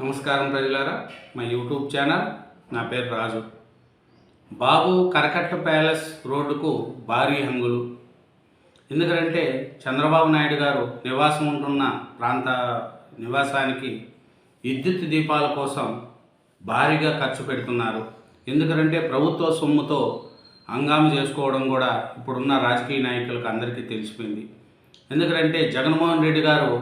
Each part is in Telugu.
నమస్కారం ప్రజలారా మా యూట్యూబ్ ఛానల్ నా పేరు రాజు. బాబు కరకట్ట ప్యాలెస్ రోడ్డుకు భారీ హంగులు. ఎందుకంటే చంద్రబాబు నాయుడు గారు నివాసం ఉంటున్న ప్రాంత నివాసానికి విద్యుత్ దీపాల కోసం భారీగా ఖర్చు పెడుతున్నారు. ఎందుకంటే ప్రభుత్వ సొమ్ముతో హంగామా చేసుకోవడం కూడా ఇప్పుడున్న రాజకీయ నాయకులకు అందరికీ తెలిసిపోయింది. ఎందుకంటే జగన్మోహన్ రెడ్డి గారు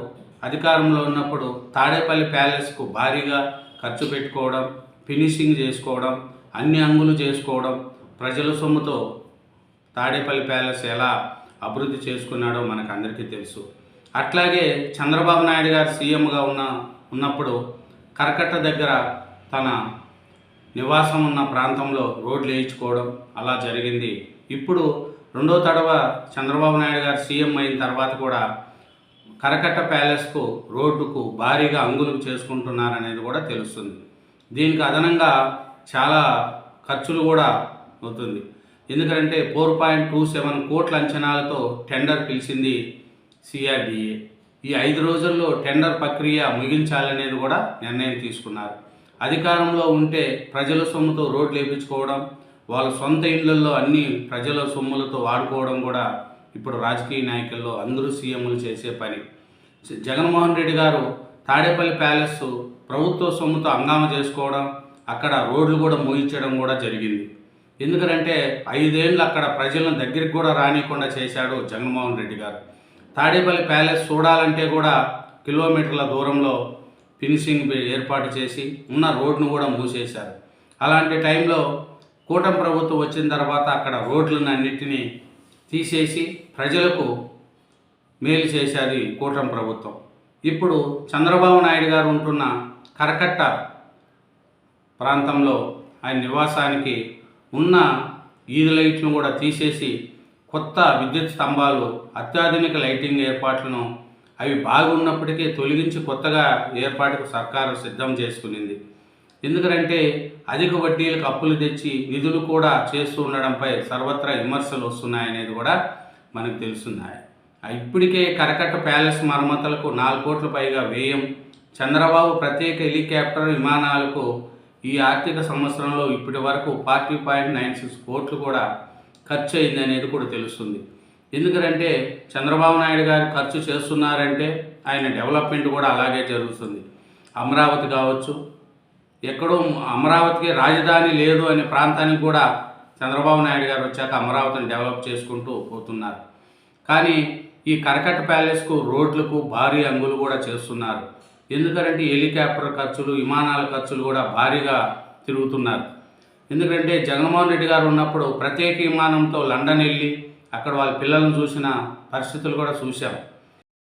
అధికారంలో ఉన్నప్పుడు తాడేపల్లి ప్యాలెస్కు భారీగా ఖర్చు పెట్టుకోవడం ఫినిషింగ్ చేసుకోవడం అన్ని అంగులు చేసుకోవడం ప్రజల సొమ్ముతో తాడేపల్లి ప్యాలెస్ ఎలా అభివృద్ధి చేసుకున్నాడో మనకు అందరికీ తెలుసు. అట్లాగే చంద్రబాబు నాయుడు గారు సీఎంగా ఉన్న ఉన్నప్పుడు కరకట్ట దగ్గర తన నివాసం ఉన్న ప్రాంతంలో రోడ్లు వేయించుకోవడం అలా జరిగింది. ఇప్పుడు రెండో తడవ చంద్రబాబు నాయుడు గారు సీఎం అయిన తర్వాత కూడా కరకట్ట ప్యాలెస్కు రోడ్డుకు భారీగా అంగులు చేసుకుంటున్నారనేది కూడా తెలుస్తుంది. దీనికి అదనంగా చాలా ఖర్చులు కూడా అవుతుంది. ఎందుకంటే ఫోర్ పాయింట్ టూ సెవెన్ కోట్ల అంచనాలతో టెండర్ పిలిచింది సిఆర్డిఏ. ఈ ఐదు రోజుల్లో టెండర్ ప్రక్రియ ముగించాలనేది కూడా నిర్ణయం తీసుకున్నారు. అధికారంలో ఉంటే ప్రజల సొమ్ముతో రోడ్లు వేయించుకోవడం వాళ్ళ సొంత ఇళ్ళలో అన్ని ప్రజల సొమ్ములతో వాడుకోవడం కూడా ఇప్పుడు రాజకీయ నాయకుల్లో అందరూ సీఎంలు చేసే పని. జగన్మోహన్ రెడ్డి గారు తాడేపల్లి ప్యాలెస్ ప్రభుత్వ సొమ్ముతో అంగామ చేసుకోవడం అక్కడ రోడ్లు కూడా మూయించడం కూడా జరిగింది. ఎందుకంటే ఐదేళ్ళు అక్కడ ప్రజలను దగ్గరికి కూడా రానియకుండా చేశాడు జగన్మోహన్ రెడ్డి గారు. తాడేపల్లి ప్యాలెస్ చూడాలంటే కూడా కిలోమీటర్ల దూరంలో ఫినిషింగ్ ఏర్పాటు చేసి ఉన్న రోడ్ను కూడా మూసేశారు. అలాంటి టైంలో కూటమి ప్రభుత్వం వచ్చిన తర్వాత అక్కడ రోడ్లను అన్నిటినీ తీసేసి ప్రజలకు మేలు చేశారు కూటమి ప్రభుత్వం. ఇప్పుడు చంద్రబాబు నాయుడు గారు ఉంటున్న కరకట్ట ప్రాంతంలో ఆయన నివాసానికి ఉన్న ఈది లైట్లను కూడా తీసేసి కొత్త విద్యుత్ స్తంభాలు అత్యాధునిక లైటింగ్ ఏర్పాట్లను అవి బాగున్నప్పటికీ తొలగించి కొత్తగా ఏర్పాటుకు సర్కారు సిద్ధం చేసుకునింది. ఎందుకంటే అధిక వడ్డీలకు అప్పులు తెచ్చి నిధులు కూడా చేస్తూ ఉండడంపై సర్వత్రా విమర్శలు వస్తున్నాయనేది కూడా మనకు తెలుస్తున్నాయి. ఇప్పటికే కరకట్ట ప్యాలెస్ మరమ్మతులకు నాలుగు కోట్ల పైగా వ్యయం చంద్రబాబు ప్రత్యేక హెలికాప్టర్ విమానాలకు ఈ ఆర్థిక సంవత్సరంలో ఇప్పటి వరకు ఫార్టీ పాయింట్ నైన్ సిక్స్ కోట్లు కూడా ఖర్చు అయింది అనేది కూడా తెలుస్తుంది. ఎందుకంటే చంద్రబాబు నాయుడు గారు ఖర్చు చేస్తున్నారంటే ఆయన డెవలప్మెంట్ కూడా అలాగే జరుగుతుంది. అమరావతి కావచ్చు ఎక్కడో అమరావతికి రాజధాని లేదు అనే ప్రాంతానికి కూడా చంద్రబాబు నాయుడు గారు వచ్చాక అమరావతిని డెవలప్ చేసుకుంటూ పోతున్నారు. కానీ ఈ కరకట్ట ప్యాలెస్కు రోడ్లకు భారీ అంగులు కూడా చేస్తున్నారు. ఎందుకంటే హెలికాప్టర్ ఖర్చులు విమానాల ఖర్చులు కూడా భారీగా తిరుగుతున్నారు. ఎందుకంటే జగన్మోహన్ రెడ్డి గారు ఉన్నప్పుడు ప్రత్యేక విమానంతో లండన్ వెళ్ళి అక్కడ వాళ్ళ పిల్లలను చూసిన పరిస్థితులు కూడా చూశాం.